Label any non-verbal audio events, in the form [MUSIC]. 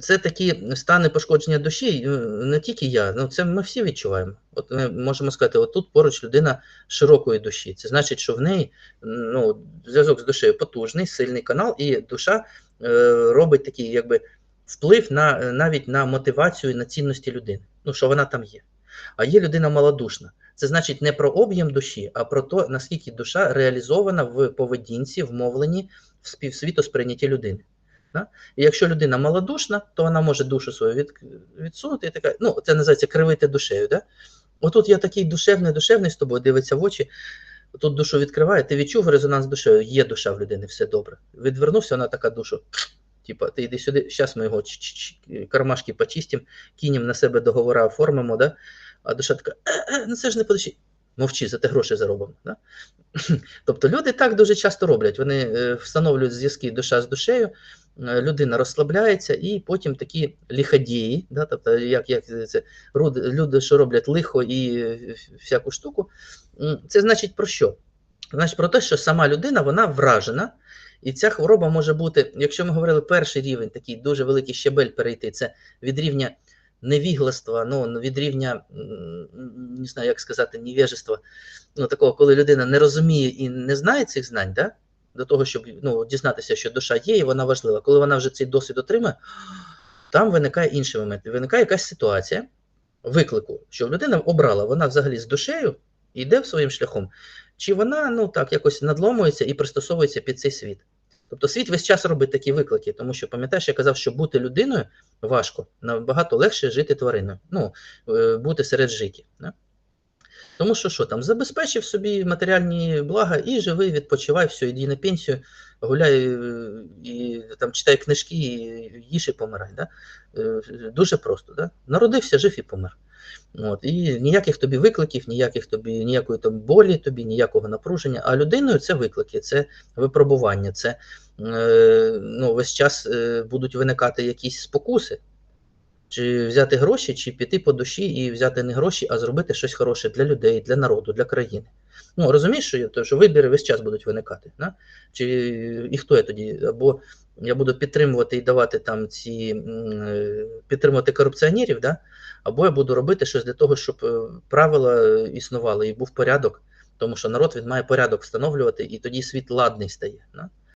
це такі стани пошкодження душі, е, не тільки я, ну це ми всі відчуваємо. От ми можемо сказати, от тут поруч людина широкої душі. Це значить, що в неї ну, зв'язок з душею потужний, сильний канал, і душа е, робить такий якби вплив на навіть на мотивацію на цінності людини. Ну, що вона там є. А є людина малодушна. Це значить не про об'єм душі, а про те, наскільки душа реалізована в поведінці, в мовленні, в співсвітосприйнятті людини. Да? І якщо людина малодушна, то вона може душу свою від, відсунути і така, ну, це називається кривити душею. Да? Отут я такий душевний, душевний з тобою, дивиться в очі, тут душу відкриває, ти відчув резонанс душею, є душа в людини, все добре. Відвернувся, вона така душу. Типа, ти йди сюди, зараз ми його кармашки почистимо, кинемо на себе договори, оформимо, да? а душа така, ну це ж не подачі. Мовчи, за те гроші заробимо. Да? [CLEARS THROAT] Тобто люди так дуже часто роблять. Вони е, встановлюють зв'язки душа з душею, людина розслабляється, і потім такі лиходії, да, тобто як як це люди, що роблять лихо і всяку штуку, це значить про що? Значить про те, що сама людина вона вражена. І ця хвороба може бути, якщо ми говорили перший рівень, такий дуже великий щебель перейти, це від рівня невігластва, ну, від рівня, не знаю, як сказати, невежества, ну, такого, коли людина не розуміє і не знає цих знань, да? До того, щоб ну, дізнатися, що душа є, і вона важлива. Коли вона вже цей досвід отримає, там виникає інший момент. Виникає якась ситуація виклику, що людина обрала, вона взагалі з душею йде своїм шляхом, чи вона ну так якось надломується і пристосовується під цей світ. Тобто світ весь час робить такі виклики, тому що пам'ятаєш, я казав, що бути людиною важко, набагато легше жити твариною, ну, е, бути серед життя. Тому що що там, забезпечив собі матеріальні блага і живи, відпочивай, все, йди на пенсію, гуляй е, і там читай книжки, і їж і помирай. Да? Е, дуже просто. Да? Народився, жив і помер. От, І ніяких тобі викликів, ніяких тобі, ніякої там болі, тобі, ніякого напруження. А людиною це виклики, це випробування, це е, ну, весь час е, будуть виникати якісь спокуси. Чи взяти гроші, чи піти по душі і взяти не гроші, а зробити щось хороше для людей, для народу, для країни. Ну, розумієш, що то, що вибіри весь час будуть виникати. Да? Чи, І хто я тоді? Або я буду підтримувати і давати там ці підтримувати корупціонерів, да? або я буду робити щось для того, щоб е, правила існували і був порядок, тому що народ він має порядок встановлювати, і тоді світ ладний стає. Да?